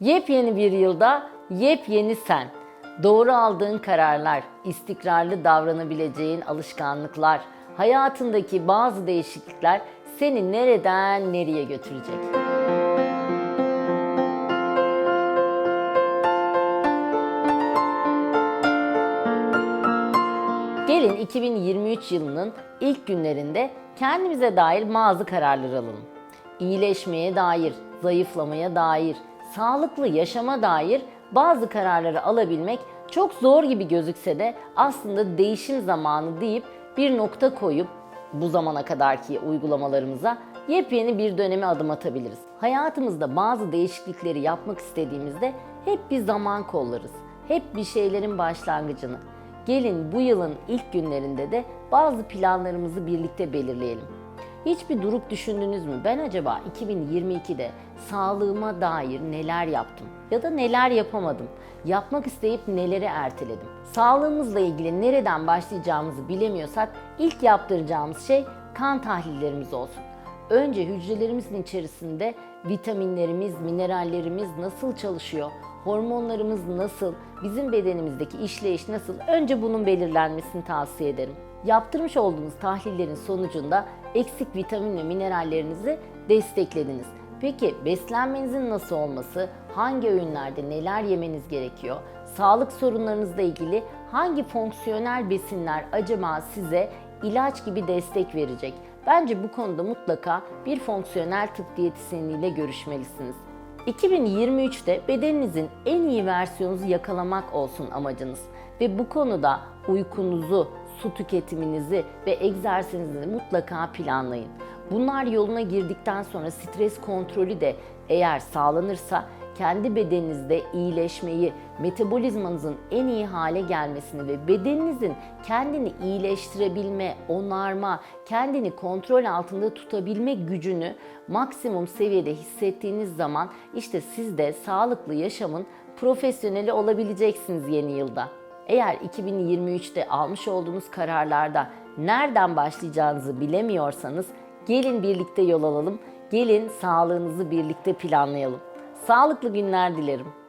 Yepyeni bir yılda yepyeni sen. Doğru aldığın kararlar, istikrarlı davranabileceğin alışkanlıklar, hayatındaki bazı değişiklikler seni nereden nereye götürecek? Gelin 2023 yılının ilk günlerinde kendimize dair bazı kararlar alalım. İyileşmeye dair, zayıflamaya dair, sağlıklı yaşama dair bazı kararları alabilmek çok zor gibi gözükse de aslında değişim zamanı deyip bir nokta koyup bu zamana kadarki uygulamalarımıza yepyeni bir döneme adım atabiliriz. Hayatımızda bazı değişiklikleri yapmak istediğimizde hep bir zaman kollarız. Hep bir şeylerin başlangıcını. Gelin bu yılın ilk günlerinde de bazı planlarımızı birlikte belirleyelim. Hiçbir durup düşündünüz mü? Ben acaba 2022'de sağlığıma dair neler yaptım ya da neler yapamadım? Yapmak isteyip neleri erteledim? Sağlığımızla ilgili nereden başlayacağımızı bilemiyorsak ilk yaptıracağımız şey kan tahlillerimiz olsun. Önce hücrelerimizin içerisinde vitaminlerimiz, minerallerimiz nasıl çalışıyor? Hormonlarımız nasıl? Bizim bedenimizdeki işleyiş nasıl? Önce bunun belirlenmesini tavsiye ederim. Yaptırmış olduğunuz tahlillerin sonucunda eksik vitamin ve minerallerinizi desteklediniz. Peki beslenmenizin nasıl olması, hangi öğünlerde neler yemeniz gerekiyor? Sağlık sorunlarınızla ilgili hangi fonksiyonel besinler acaba size ilaç gibi destek verecek? Bence bu konuda mutlaka bir fonksiyonel tıp diyetisyeniyle görüşmelisiniz. 2023'te bedeninizin en iyi versiyonunuzu yakalamak olsun amacınız ve bu konuda uykunuzu, su tüketiminizi ve egzersizinizi mutlaka planlayın. Bunlar yoluna girdikten sonra stres kontrolü de eğer sağlanırsa kendi bedeninizde iyileşmeyi, metabolizmanızın en iyi hale gelmesini ve bedeninizin kendini iyileştirebilme, onarma, kendini kontrol altında tutabilme gücünü maksimum seviyede hissettiğiniz zaman işte siz de sağlıklı yaşamın profesyoneli olabileceksiniz yeni yılda. Eğer 2023'te almış olduğunuz kararlarda nereden başlayacağınızı bilemiyorsanız gelin birlikte yol alalım, gelin sağlığınızı birlikte planlayalım. Sağlıklı günler dilerim.